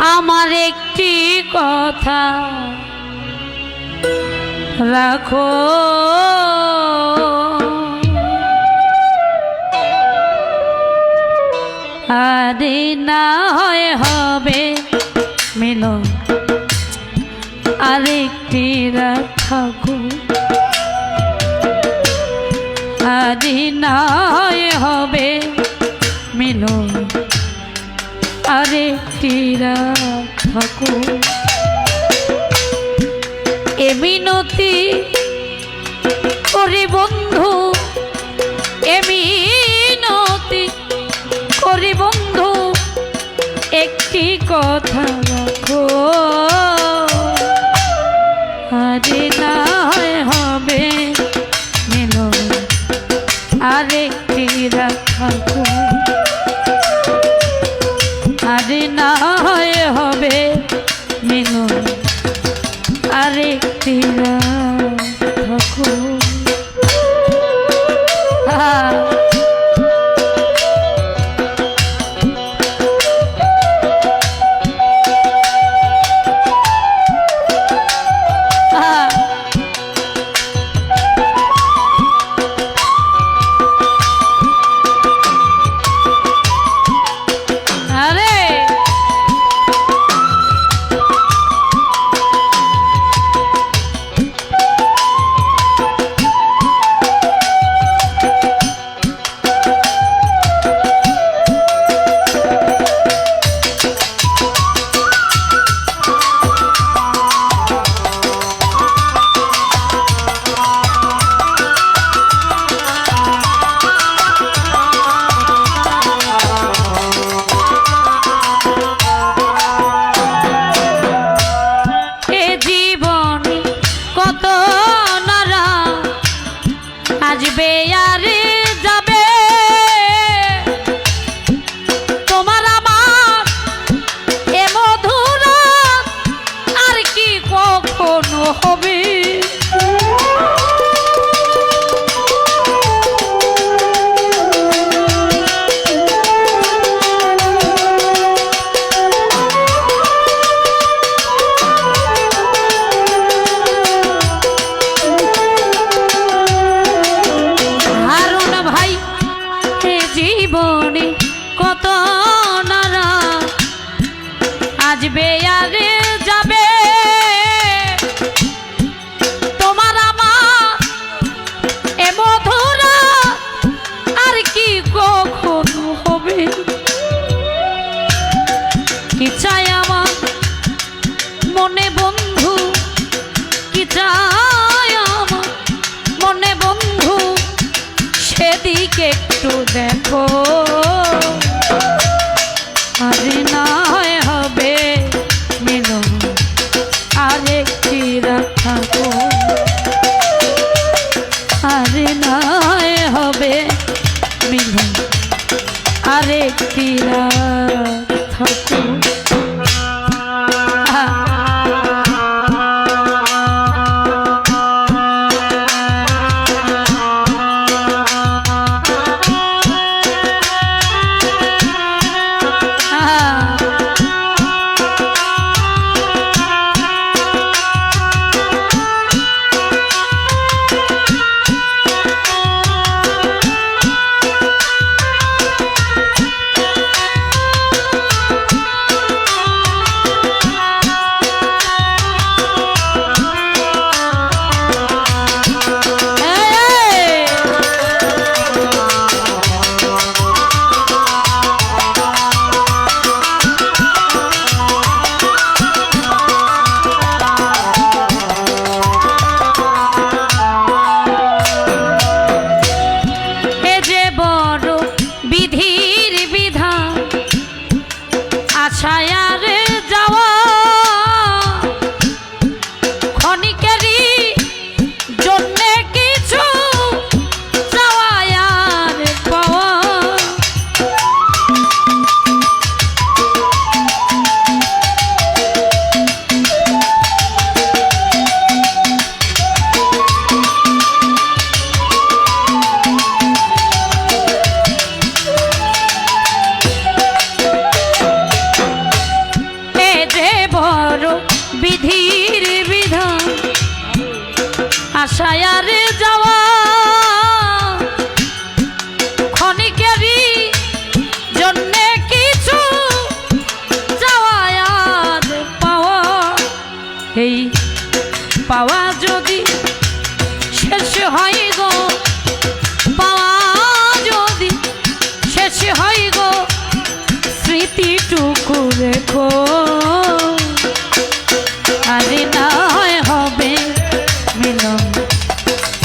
আমার একটি কথা রাখো। আরে না হয় হবে মিলন, আরেকটি রাখো আরে না হয় হবে মিলন আরে টিরা থাকো। এ মিনতি করি বন্ধু এ মিনতি করি বন্ধু একটি কথা রাখো।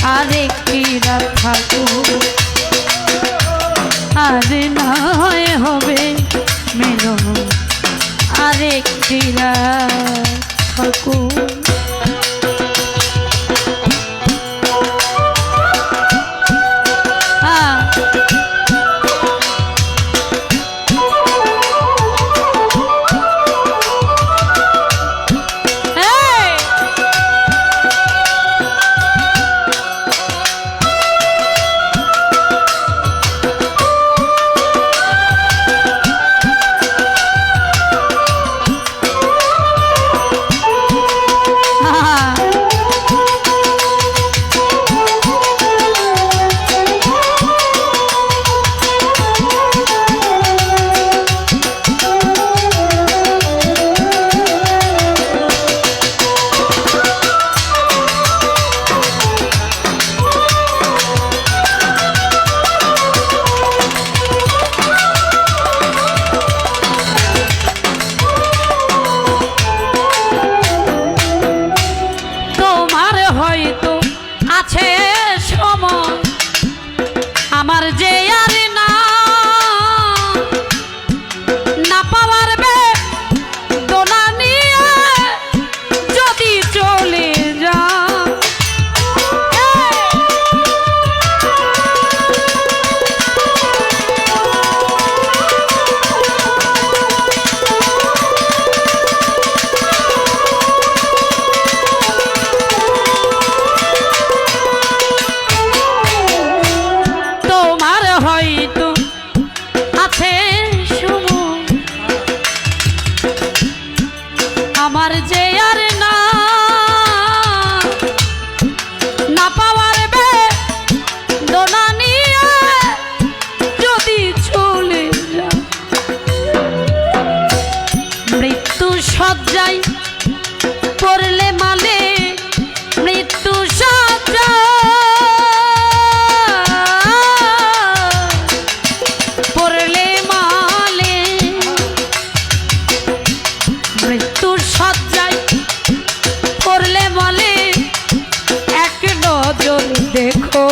আরেকটি রাত থাকুক আর নয় হবে মিলন আরেকটি রাত থাকুক সজ্জায় করলে বলে এক নজর দেখো।